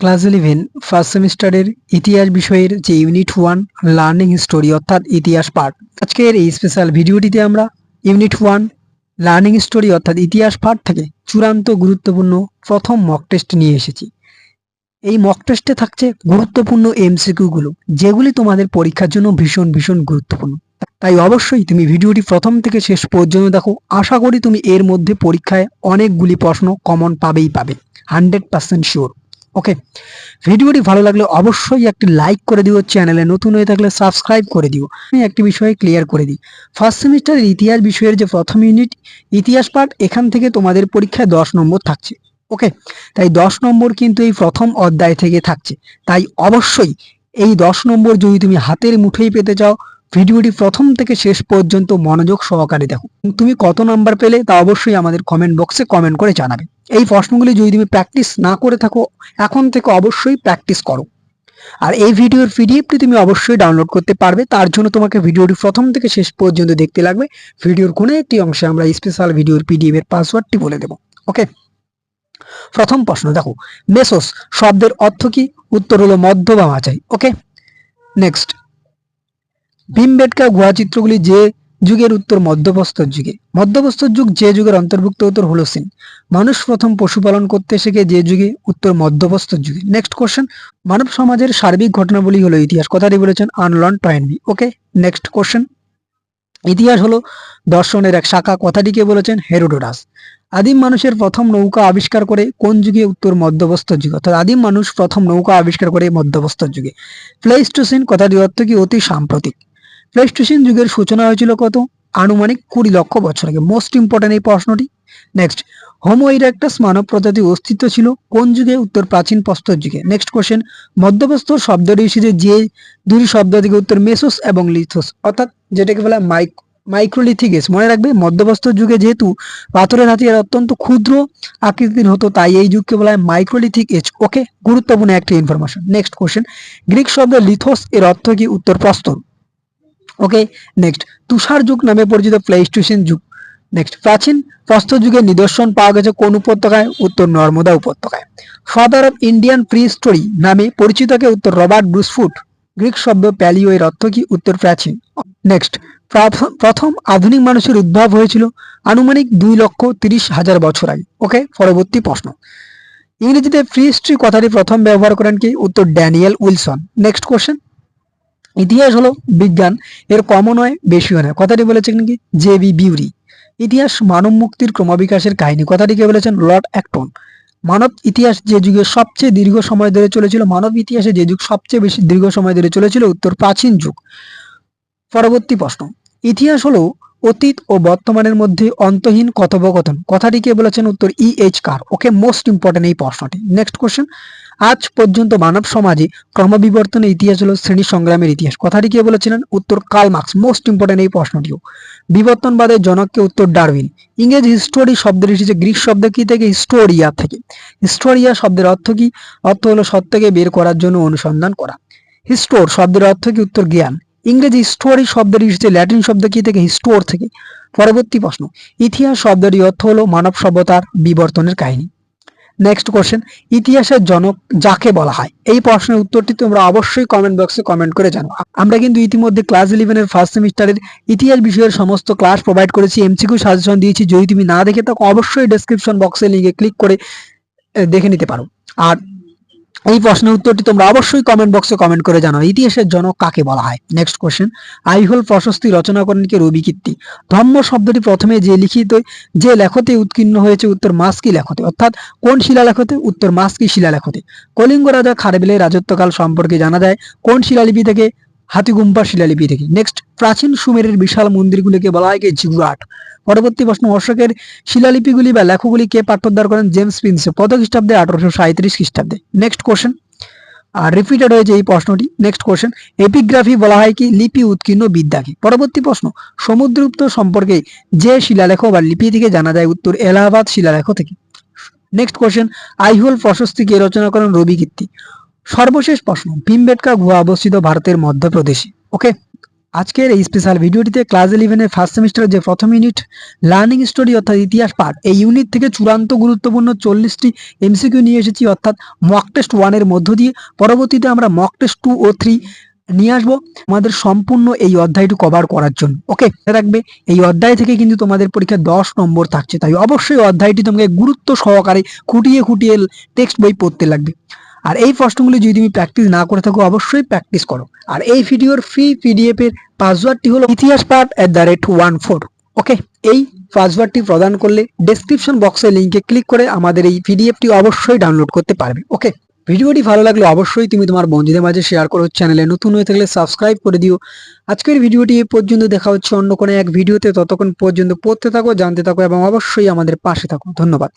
Class eleven, first সেমিস্টারের ইতিহাস বিষয়ের যে ইউনিট ওয়ান, লার্নিং হিস্টোরি, অর্থাৎ ইতিহাস পার্ট আজকের এই স্পেশাল ভিডিওটিতে আমরা ইউনিট ওয়ান, লার্নিং হিস্টোরি, অর্থাৎ ইতিহাস পার্ট থেকে চূড়ান্ত গুরুত্বপূর্ণ প্রথম মক টেস্ট নিয়ে এসেছি। এই মক টেস্টে থাকছে গুরুত্বপূর্ণ এমসিকিউগুলো যেগুলি তোমাদের পরীক্ষার জন্য ভীষণ ভীষণ গুরুত্বপূর্ণ। তাই অবশ্যই তুমি ভিডিওটি প্রথম থেকে শেষ পর্যন্ত দেখো। আশা করি তুমি এর মধ্যে পরীক্ষায় অনেকগুলি প্রশ্ন কমন পাবেই পাবে হান্ড্রেড পার্সেন্ট শিওর ওকে ভিডিওটি ভালো লাগলে অবশ্যই একটি লাইক করে দিও চ্যানেলে নতুন হয়ে থাকলে সাবস্ক্রাইব করে দিও। আমি একটি বিষয়ে ক্লিয়ার করে দিই। ফার্স্ট সেমিস্টারের ইতিহাস বিষয়ের যে প্রথম ইউনিট ইতিহাস পার্ট এখান থেকে তোমাদের পরীক্ষায় দশ নম্বর থাকছে। ওকে তাই দশ নম্বর কিন্তু এই প্রথম অধ্যায় থেকে থাকছে। তাই অবশ্যই এই দশ নম্বর যদি তুমি হাতের মুঠোই পেতে চাও ভিডিওটি প্রথম থেকে শেষ পর্যন্ত মনোযোগ সহকারে দেখো। তুমি কত নাম্বার পেলে তা অবশ্যই আমাদের কমেন্ট বক্সে কমেন্ট করে জানাবে। এই প্রশ্নগুলি যদি তুমি প্র্যাকটিস না করে থাকো, এখন থেকে অবশ্যই প্র্যাকটিস করো। আর এই ভিডিওর পিডিএফটি তুমি অবশ্যই ডাউনলোড করতে পারবে। তার জন্য তোমাকে ভিডিওটি প্রথম থেকে শেষ পর্যন্ত দেখতে লাগবে। ভিডিওর কোনো একটি অংশে আমরা স্পেশাল ভিডিওর পিডিএফ এর পাসওয়ার্ডটি বলে দেবো। ওকে প্রথম প্রশ্ন দেখো। মেসোস শব্দের অর্থ কি? উত্তর হলো মধ্য বা মাঝাই ওকে নেক্সট ভীমবেটকা গুহা চিত্রগুলি যে যুগের উত্তর মধ্যপ্রস্তর যুগে। মধ্যপ্রস্তর যুগ যে যুগের অন্তর্ভুক্ত উত্তর হলো সিন মানুষ প্রথম পশুপালন করতে শেখে যে যুগে উত্তর মধ্যপ্রস্তর যুগে। নেক্সট কোশ্চেন মানব সমাজের সার্বিক ঘটনাবলী হলো ইতিহাস। কথাটি বলেছেন Arnold Toynbee okay next question ইতিহাস হলো দর্শনের এক শাখা। কথাটিকে বলেছেন হেরোডোডাস আদিম মানুষের প্রথম নৌকা আবিষ্কার করে কোন যুগে উত্তর মধ্যবস্তর যুগে? অর্থাৎ আদিম মানুষ প্রথম নৌকা আবিষ্কার করে মধ্যবস্তর যুগে। প্লেস্টোসিন কথাটির অর্থ কি? অতি সাম্প্রতিক। প্লেস্টোসিন যুগের সূচনা হয়েছিল কত? আনুমানিক কুড়ি লক্ষ বছর আগে। মোস্ট ইম্পর্টেন্ট এই প্রশ্নটি। নেক্সট হোমো ইরেক্টাস মানব প্রজাতি অস্তিত্ব ছিল কোন যুগে? উত্তর প্রাচীন প্রস্তর যুগে। নেক্সট কোশ্চেন মধ্যপ্রস্তর শব্দটি এসেছে যে দুটি শব্দ থেকে উত্তর মেসোস এবং লিথোস, অর্থাৎ যেটাকে বলা মাইক মাইক্রোলিথিক এজ মনে রাখবে, মধ্যপ্রস্তর যুগে যেহেতু পাথরের হাতিয়ার অত্যন্ত ক্ষুদ্র আকৃতির হতো, তাই এই যুগকে বলা হয় মাইক্রোলিথিক এজ ওকে গুরুত্বপূর্ণ একটা ইনফরমেশন নেক্সট কোশ্চেন গ্রিক শব্দ লিথোস এর অর্থ কি? উত্তর প্রস্তর। ওকে নেক্সট তুষার যুগ নামে পরিচিত প্লেস্টেশন যুগ। নেক্সট প্রাচীন প্রস্তর যুগের নিদর্শন পাওয়া গেছে কোন উপত্যকায়? উত্তর নর্মদা উপত্যকায়। Father of Indian prehistory নামে পরিচিতকে উত্তর রবার্ট ব্রুসফুট গ্রিক শব্দ প্যালিও এর অর্থ কি? উত্তর প্রাচীন। নেক্সট প্রথম আধুনিক মানুষের উদ্ভব হয়েছিল আনুমানিক দুই লক্ষ তিরিশ হাজার বছর আগে। ওকে পরবর্তী প্রশ্ন। ইংরেজিতে ফ্রি হিস্ট্রি কথাটি প্রথম ব্যবহার করেন কি? উত্তর ড্যানিয়েল উইলসন। নেক্সট কোশ্চেন ইতিহাস হলো বিজ্ঞান, এর কমও নয়, বেশিও নয়। কথাটি বলেছেন কি? J B Bury. ইতিহাস মানব মুক্তির ক্রমবিকাশের কাহিনী। কথাটিকে বলেছেন? Lord Acton. মানব ইতিহাস যে যুগে সবচেয়ে দীর্ঘ সময় ধরে চলেছিল, মানব ইতিহাসে যে যুগ সবচেয়ে বেশি দীর্ঘ সময় ধরে চলেছিল, উত্তর প্রাচীন যুগ। পরবর্তী প্রশ্ন। ইতিহাস হলো অতীত ও বর্তমানের মধ্যে অন্তহীন কথোপকথন। কথাটিকে বলেছেন? উত্তর E H Carr. Okay most important এই প্রশ্নটি। নেক্সট কোশ্চেন আজ পর্যন্ত মানব সমাজে ক্রমবিবর্তনের ইতিহাস হলো শ্রেণি সংগ্রামের ইতিহাস। কথাটি কে বলেছিলেন? উত্তর কাল মার্কস। মোস্ট ইম্পর্টেন্ট এই প্রশ্নটিও। বিবর্তনবাদের জনককে উত্তর ডারউইন। ইংরেজি হিস্টোরি শব্দের এসেছে গ্রিক শব্দ কি থেকে? হিস্টোরিয়া থেকে। হিস্টোরিয়া শব্দের অর্থ কি? অর্থ হলো সত্যকে বের করার জন্য অনুসন্ধান করা। হিস্টোর শব্দের অর্থ কি? উত্তর জ্ঞান। ইংরেজি স্টোরি শব্দটি এসেছে ল্যাটিন শব্দ কি থেকে? হিস্টোর থেকে। পরবর্তী প্রশ্ন। ইতিহাস শব্দটি অর্থ হলো মানব সভ্যতার বিবর্তনের কাহিনী। নেক্সট কোশ্চেন ইতিহাসের জনক যাকে বলা হয়? এই প্রশ্নের উত্তরটি তোমরা অবশ্যই কমেন্ট বক্সে কমেন্ট করে জানো। আমরা কিন্তু ইতিমধ্যে ক্লাস ইলেভেনের ফার্স্ট সেমিস্টারের ইতিহাস বিষয়ের সমস্ত ক্লাস প্রোভাইড করেছি এমসিকিউ সাজেশন দিয়েছি। যদি তুমি না দেখে থাকো, অবশ্যই ডেসক্রিপশন বক্সে লিঙ্কে ক্লিক করে দেখে নিতে পারো। আর এই প্রশ্নের উত্তরটি তোমরা অবশ্যই কমেন্ট বক্সে কমেন্ট করে জানাও। ইতিহাসের জনক কাকে বলা হয়? নেক্সট কোশ্চেন আইহোল প্রশস্তি রচনা করেন কে? রবি কীর্তি। ধর্ম শব্দটি প্রথমে যে লিখিত, যে লেখতে উৎকীর্ণ হয়েছে উত্তর মাস্কি লেখতে? অর্থাৎ কোন শিলালেখতে উত্তর মাস্কি শিলালেখতে কলিঙ্গ রাজা খারবেলের রাজত্বকাল সম্পর্কে জানা যায়। কোন শিলালিপি থেকে হাতিগুম্পা শিলালিপি থেকে। নেক্সট প্রাচীন সুমেরের বিশাল মন্দিরগুলিকে বলা হয় জিগুরাট পরবর্তী প্রশ্ন, অশোকের শিলালিপিগুলি বা লেখগুলি কে পাঠ্যোদ্ধার করেন? James Prinsep. কত খ্রিস্টাব্দে? আঠারোশো সাঁত্রিশ খ্রিস্টাব্দে। নেক্সট কোশ্চেন আর রিপিটেড হয়েছে এই প্রশ্নটি। নেক্সট কোশ্চেন এপিগ্রাফি বলা হয় কি? লিপি উৎকীর্ণ বিদ্যাকে পরবর্তী প্রশ্ন। সমুদ্রগুপ্ত সম্পর্কে যে শিলালেখ বা লিপি থেকে জানা যায় উত্তর এলাহাবাদ শিলালেখ থেকে। নেক্সট কোশ্চেন আইহোল প্রশস্তি কে রচনা করেন রবি কীর্তি। সর্বশেষ প্রশ্ন, ভীমবেটকা গুহা অবস্থিত ভারতের মধ্যপ্রদেশে। ওকে আজকের এই স্পেশাল ভিডিওটিতে ক্লাস ইলেভেনের ফার্স্ট সেমিস্টারের যে প্রথম ইউনিট লার্নিং স্টোরি অর্থাৎ ইতিহাস পাঠ এই ইউনিট থেকে চূড়ান্ত গুরুত্বপূর্ণ চল্লিশটি এমসিকিউ নিয়ে এসেছি, অর্থাৎ মক টেস্ট ওয়ানের মধ্য দিয়ে। পরবর্তীতে আমরা মক টেস্ট টু ও থ্রি নিয়ে আসব আমাদের সম্পূর্ণ এই অধ্যায়টি কভার করার জন্য। ওকে রাখবে, এই অধ্যায় থেকে কিন্তু তোমাদের পরীক্ষা দশ নম্বর থাকছে, তাই অবশ্যই অধ্যায়টি তোমাকে গুরুত্ব সহকারে খুঁটিয়ে খুঁটিয়ে টেক্সট বই পড়তে লাগবে। আর এই প্রশ্নগুলি যদি তুমি প্র্যাকটিস না করে থাকো, অবশ্যই প্র্যাকটিস করো। আর এই ভিডিওর ফ্রি পিডিএফ এর পাসওয়ার্ডটি হলো ইতিহাস পাঠ at the rate one four okay এই পাসওয়ার্ডটি প্রদান করলে ডেসক্রিপশন বক্সের লিঙ্কে ক্লিক করে আমাদের এই পিডিএফটি অবশ্যই ডাউনলোড করতে পারবে। ওকে ভিডিওটি ভালো লাগলে অবশ্যই তুমি তোমার বন্ধুদের মাঝে শেয়ার করো চ্যানেলে নতুন হয়ে থাকলে সাবস্ক্রাইব করে দিও। আজকের ভিডিওটি এ পর্যন্ত, দেখা হচ্ছে অন্য কোনো এক ভিডিওতে। ততক্ষণ পর্যন্ত পড়তে থাকো, জানতে থাকো এবং অবশ্যই আমাদের পাশে থাকো। ধন্যবাদ।